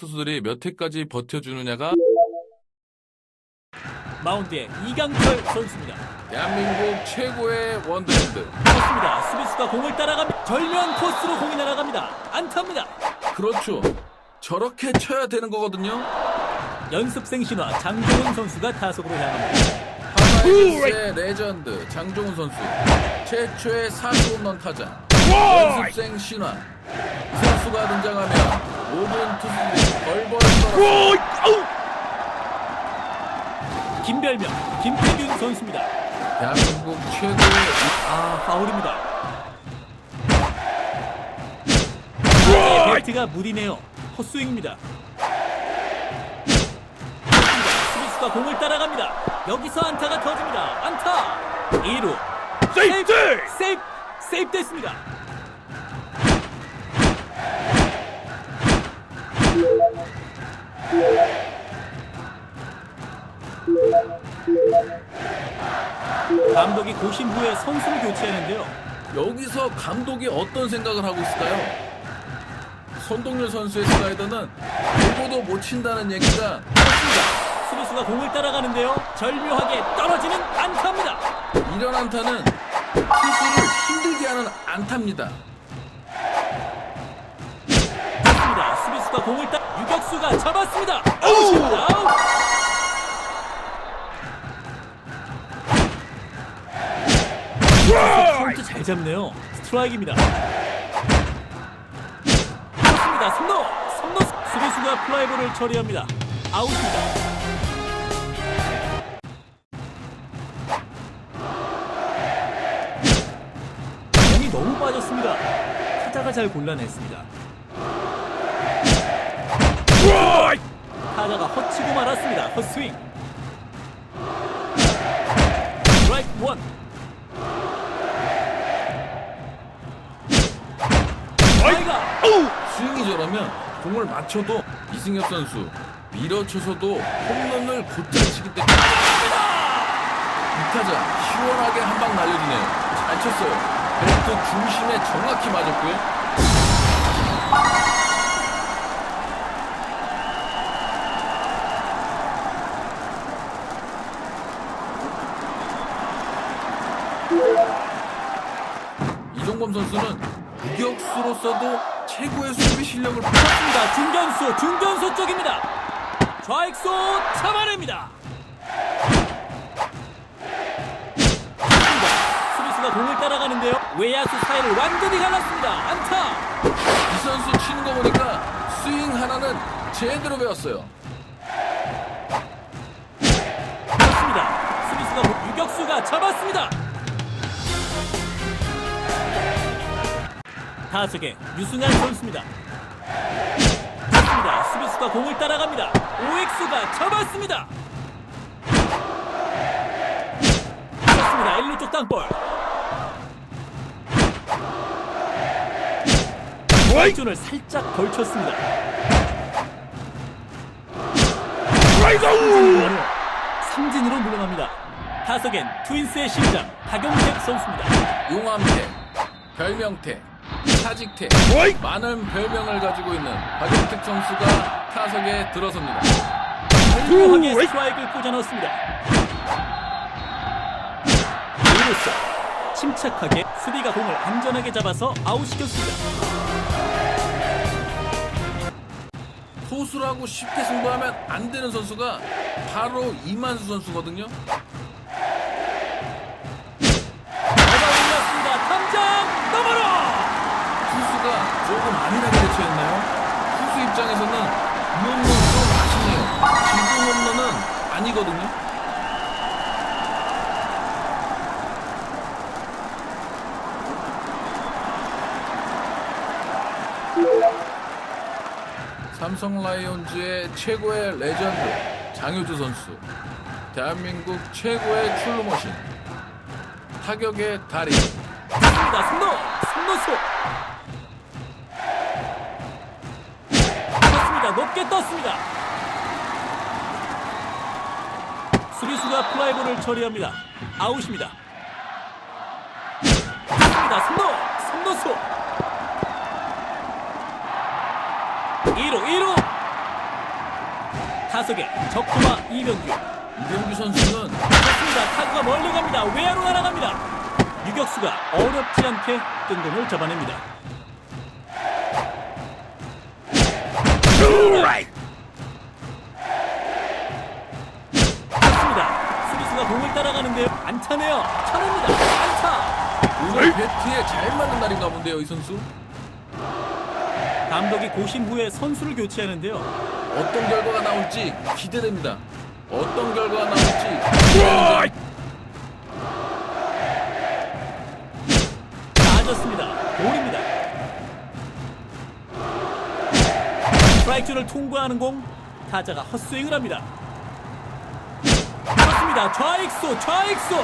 투수들이 몇 회까지 버텨주느냐가 마운드에 이강철 선수입니다. 대한민국 최고의 원더핸드. 그렇습니다. 수비수가 공을 따라갑니다. 절묘한 코스로 공이 날아갑니다. 안타입니다. 그렇죠. 저렇게 쳐야 되는 거거든요. 연습생 신화 장종훈 선수가 타석으로 향합니다. 하나이글스의 레전드 장종훈 선수 최초의 40홈런 타자 연습생 신화 이 선수가 등장하면 모든 투수들이 벌벌 떨어 김별명 김태균 선수입니다. 대한민국 최고의 아 파울입니다. 아, 배트가 무디네요. 헛스윙입니다. 수비수가 공을 따라갑니다. 여기서 안타가 터집니다. 안타. 2루. 세이프! 세이프! 세이프 됐습니다. 고심 후에 선수를 교체하는데요. 여기서 감독이 어떤 생각을 하고 있을까요? 손동열 선수의 슬라이더는 알고도 못 친다는 얘기가 그렇습니다. 수비수가 공을 따라가는데요. 절묘하게 떨어지는 안타입니다. 이런 안타는 투수를 힘들게 하는 안타입니다. 그렇습니다. 수비수가 공을 따 유격수가 잡았습니다. 아웃입니다. 아웃. 카운트 잘 잡네요. 스트라이크입니다. 그렇습니다. 3루! 3루 수비수가 플라이볼을 처리합니다. 아웃입니다. 공이 너무 빠졌습니다. 타자가 잘 골라냈습니다. 타자가 헛치고 말았습니다. 헛스윙. 스트라이크 1 스윙이 저러면 공을 맞춰도 이승엽 선수 밀어쳐서도 홈런을 곧잘 치기 때문에 이 타자 시원하게 한 방 날려주네요. 잘 쳤어요. 벨트 중심에 정확히 맞았고요. 이종범 선수는 유격수로서도 최고의 수비 실력을 보였습니다. 자, 중견수, 중견수 쪽입니다. 좌익수 잡아냅니다. 좋습니다. 수비수가 공을 따라가는데요. 외야수 사이를 완전히 갈랐습니다. 안타. 이 선수 치는 거 보니까 스윙 하나는 제대로 배웠어요. 그렇습니다. 수비수가 공- 유격수가 잡았습니다. 타석에 유승환 선수입니다. 좋습니다. 수비수가 공을 따라갑니다. 오엑스가 잡았습니다. 그렇습니다. 1루 쪽 땅볼. 좌익존을 살짝 걸쳤습니다. 삼진으로, 삼진으로 물러납니다. 타석엔 트윈스의 심장 박용택 선수입니다. 용암태, 별명태, 사직태 많은 별명을 가지고 있는 박용택 선수가 타석에 들어섭니다. 훌륭하게 스트라이크를 꽂아 넣었습니다. 이로써 침착하게 수비가 공을 안전하게 잡아서 아웃시켰습니다. 소수라고 쉽게 승부하면 안 되는 선수가 바로 이만수 선수거든요. 입장에서는 이 홈런 좀 아쉽네요. 지금 홈런은 아니거든요. 삼성 라이온즈의 최고의 레전드 장효주 선수 대한민국 최고의 출루머신 타격의 달인 좋습니다. 승로 승로수 높게 떴습니다. 수비수가 플라이볼을 처리합니다. 아웃입니다. 좋습니다. 승로 승로수 2루 2루 타석에 적토마 이병규 이병규 선수는 좋습니다. 타구가 멀리 갑니다. 외야로 날아갑니다. 유격수가 어렵지 않게 뜬공을 잡아냅니다. 좋습니다. 수비수가 공을 따라가는데요. 안타네요. 차례입니다. 안타. 오늘 배트에 잘 맞는 날인가 본데요, 이 선수. 감독이 고심 후에 선수를 교체하는데요. 어떤 결과가 나올지 기대됩니다. 어떤 결과가 나올지. 맞았습니다. 스트라이크 존을 통과하는 공 타자가 헛스윙을 합니다. 그렇습니다. 좌익수 좌익수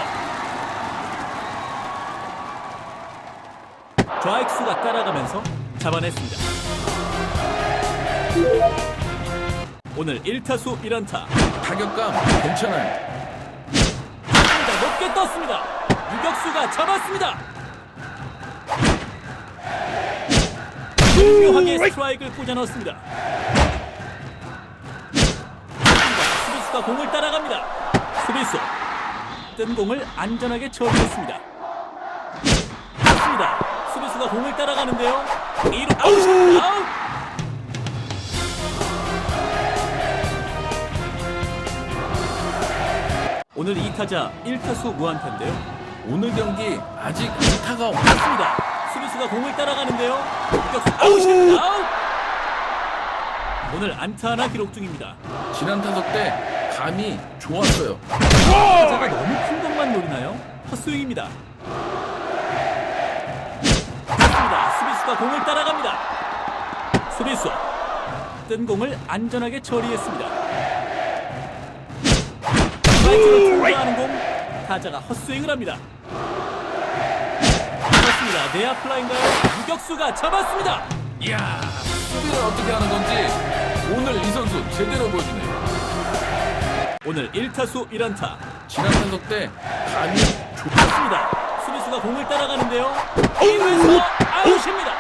좌익수가 따라가면서 잡아냈습니다. 오늘 1타수 1안타 타격감 괜찮아요. 높게 떴습니다. 유격수가 잡았습니다. 중요하게 스트라이크를 꽂아 넣었습니다. 수비수가 공을 따라갑니다. 수비수 뜬 공을 안전하게 처리했습니다. 좋습니다. 수비수가 공을 따라가는데요. 2루 아웃! 아웃! 오늘 2타자 1타수 무안타인데요. 오늘 경기 아직 안타가 없 맞습니다. 수비수가 공을 따라가는데요. 아웃입니다. 아웃! 오늘 안타 하나 기록 중입니다. 지난 타석 때 감이 좋았어요. 타자가 너무 큰 것만 노리나요? 헛스윙입니다. 맞습니다. 수비수가 공을 따라갑니다. 수비수 뜬 공을 안전하게 처리했습니다. 스트라이크를 통과하는 공 타자가 헛스윙을 합니다. 내야 플라인가요? 유격수가 잡았습니다. 이야, 수비를 어떻게 하는 건지 오늘 이 선수 제대로 보여주네요. 오늘 1타수 1안타 지난 타석 때좋 좋습니다. 수비수가 공을 따라가는데요. 1루에서 아웃입니다.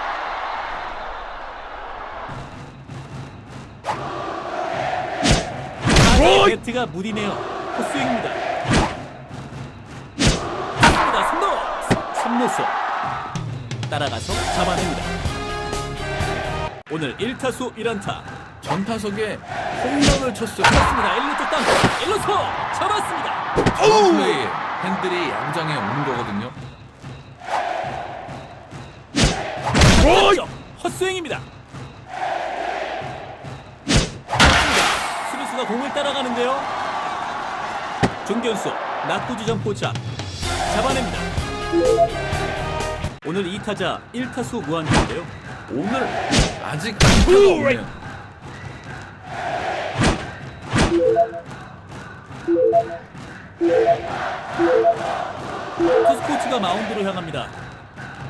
타자의 배트가 무디네요. 헛스윙입니다. 좋습니다. 3루 3루수 따라가서 잡아냅니다. 오늘 1타수 1안타 전 타석에 홈런을 쳤어요. 좋습니다. 1루 쪽 땅 1루수 잡았습니다. 플레이에 팬들이 양장에 오는 거거든요. 왼쪽 헛스윙입니다. 수비수가 공을 따라가는데요. 중견수 낙구지점 포착 잡아냅니다. 오늘 2타자 1타수 무안타인데요. 오늘 아직 안타가 없네요. 투수 코치가 마운드로 향합니다.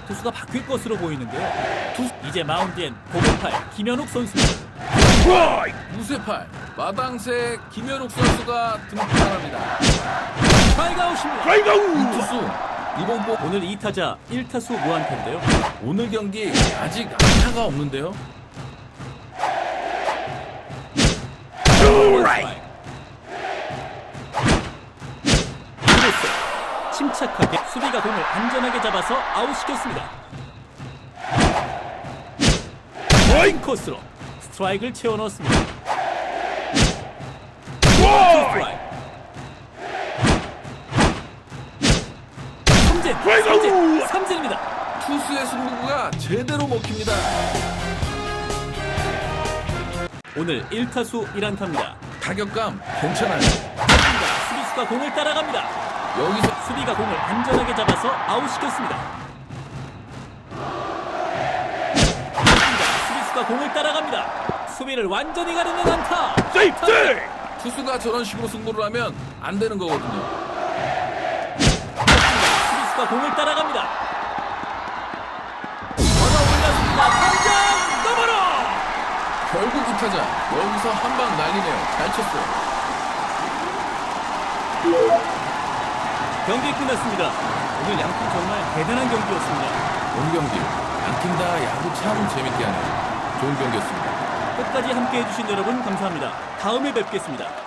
투수가 바뀔 것으로 보이는데요. 투수 이제 마운드엔 고급팔 김현욱 선수입니다. 무쇠팔 마당새 김현욱 선수가 등판합니다. 스트라이크아웃입니다. 이 투수 이번 볼 오늘 2타자 1타수 무안타인데요. 오늘 경기 아직 안타가 없는데요. 침착하게 수비가 공을 안전하게 잡아서 아웃시켰습니다. 인 코스로 스트라이크를 채워 넣었습니다. 스트라이크. 삼진, 삼진, 삼진입니다. 투수의 승부가 제대로 먹힙니다. 오늘 1타수 1안타입니다. 타격감 괜찮아요. 수비수가 공을 따라갑니다. 여기서 수비가 공을 안전하게 잡아서 아웃시켰습니다. 수비수가 공을 따라갑니다. 수비를 완전히 가르는 안타. 투수가 저런 식으로 승부를 하면 안 되는 거거든요. 수비수가 공을 따라갑니다. 걸어 올렸습니다. 당장 넘어로. 결국 이 타자 여기서 한 방 날리네요. 잘 쳤어요. 경기 끝났습니다. 오늘 양팀 정말 대단한 경기였습니다. 오늘 경기 양팀 다 야구 참 재밌게 하네요. 좋은 경기였습니다. 끝까지 함께 해 주신 여러분 감사합니다. 다음에 뵙겠습니다.